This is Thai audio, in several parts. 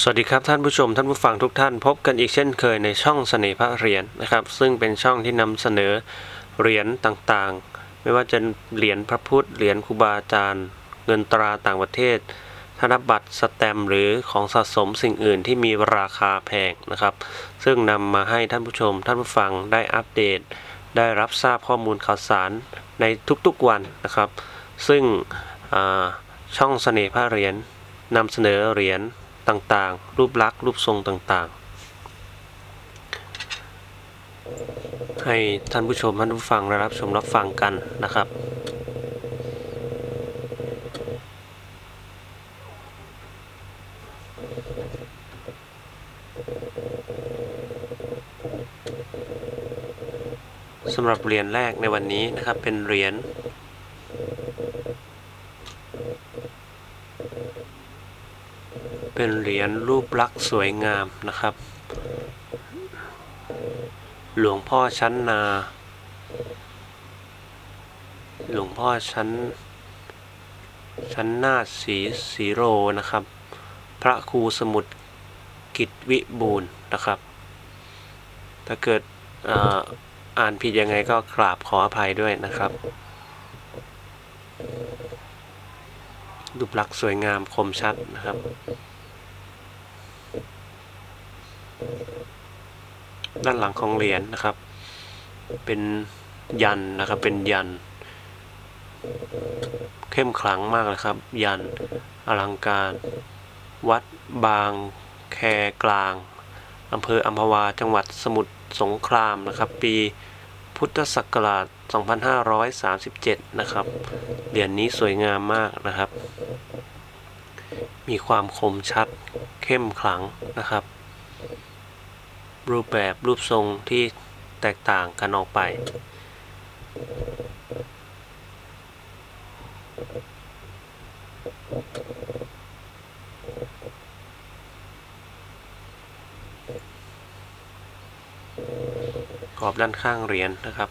สวัสดีครับท่านผู้ชมท่านผู้ฟังทุกท่านพบกันอีกเช่นเคยในช่องเสน่ห์พระเหรียญนะครับ ซึ่งเป็นช่องที่นำเสนอเหรียญต่างๆ ไม่ว่าจะเหรียญพระพุทธเหรียญครูบาอาจารย์ เงินตราต่างประเทศ ธนบัตรสแตมหรือของสะสมสิ่งอื่นที่มีราคาแพงนะครับ ซึ่งนำมาให้ท่านผู้ชม ท่านผู้ฟังได้อัปเดต ได้รับทราบข้อมูลข่าวสารในทุกๆวันนะครับ ซึ่งช่องเสน่ห์พระเหรียญนำเสนอเหรียญ ต่างๆ รูปลักษณ์รูปทรงต่างๆ ให้ท่านผู้ชมท่านผู้ฟังรับชมรับฟังกันนะครับ สำหรับเหรียญแรกในวันนี้นะครับเป็นเหรียญ เป็นเหรียญรูปลักษณ์สวยงามนะครับ หลวงพ่อชั้นนา หลวงพ่อชั้น ชั้นนาถศรีสีโรนะครับ พระครูสมุทรกิจวิบูลย์นะครับ ถ้าเกิดอ่ออ่านผิดยังไงก็กราบขออภัยด้วยนะครับ รูปลักษณ์สวยงามคมชัดนะครับ ด้านหลังของเหรียญนะครับ เป็นยันนะครับ เป็นยัน เข้มขลังมากเลยครับ ยันอลังการ วัดบางแคกลางอำเภออัมพวาจังหวัดสมุทรสงครามนะครับ ปีพุทธศักราช 2537 นะครับ เหรียญนนี้สวยงามมากนะครับ มีความคมชัดเข้มขลังนะครับ รูปแบบรูปทรงที่แตกต่างกันออกไป กรอบด้านข้างเหรียญนะครับ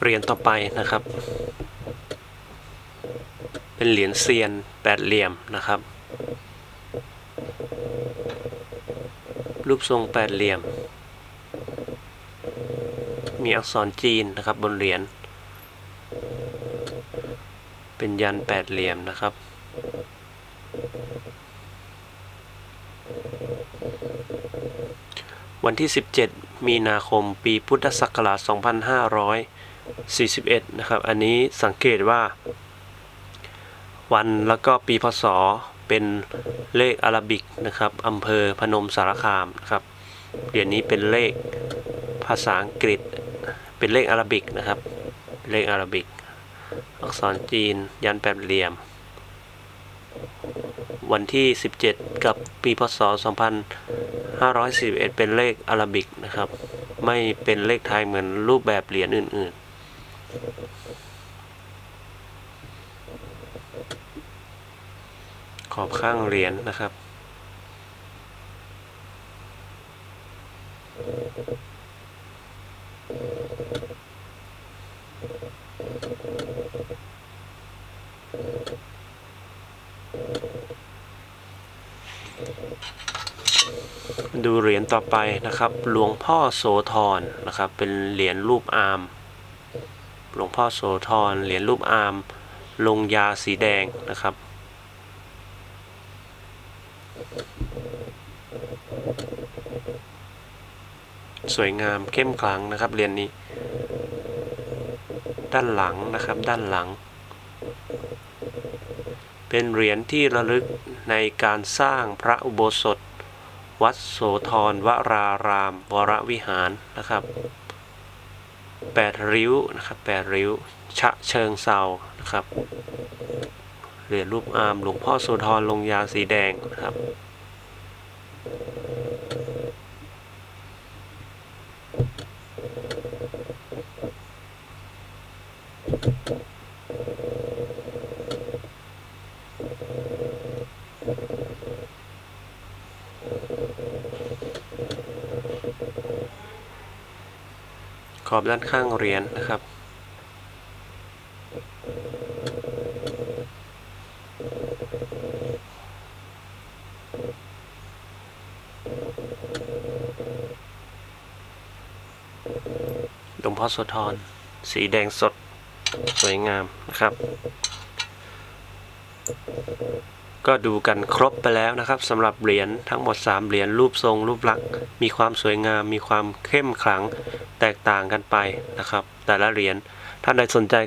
เหรียญต่อไปนะครับ เป็นเหรียญเซียนแปดเหลี่ยมนะครับ รูปทรงแปดเหลี่ยม มีอักษรจีนนะครับบนเหรียญ เป็นยันแปดเหลี่ยมนะครับวันที่ 17 มีนาคมปีพุทธศักราช 2541 นะครับ อันนี้สังเกตว่า วันแล้วก็ปีพศเป็นเลขอาราบิกนะครับอำเภอพนมสารคามนะครับเหรียญนี้เป็นเลขภาษาอังกฤษ เป็นเลขอาราบิกนะครับเลขอาราบิก อักษรจีนยันแปดเหลี่ยม วันที่ 17 กับปีพศ 541 เป็นเลขอาราบิกนะครับ ไม่เป็นเลขไทยเหมือนรูปแบบเหรียญอื่น ๆขอบข้างเหรียญนะครับ ดูเหรียญต่อไปนะครับ หลวงพ่อโสธรนะครับ เป็นเหรียญรูปอาร์มหลวงพ่อโสธรเหรียญรูปอาร์มลงยาสีแดงนะครับ สวยงามเข้มขลังนะครับเหรียญนี้ ด้านหลังนะครับด้านหลัง เป็นเหรียญที่ระลึกในการสร้างพระอุโบสถ วัดโสธรวราราม วรวิหารนะครับแปดริ้วนะครับแปดริ้ว ชะเชิงเซานะครับเหรียญรูปอามหลวงพ่อโสธรลงยาสีแดงนะครับ ขอบด้านข้างเหรียญนะครับ หลวงพ่อโสธรสีแดงสด สวยงามนะครับ ก็ดูกันครบไปแล้วนะครับสำหรับเหรียญทั้งหมด 3 เหรียญรูปทรง รูปลักษณ์มีความสวยงาม มีความเข้มขลังแตกต่างกันไปนะครับ แต่ละเหรียญท่านใดสนใจก็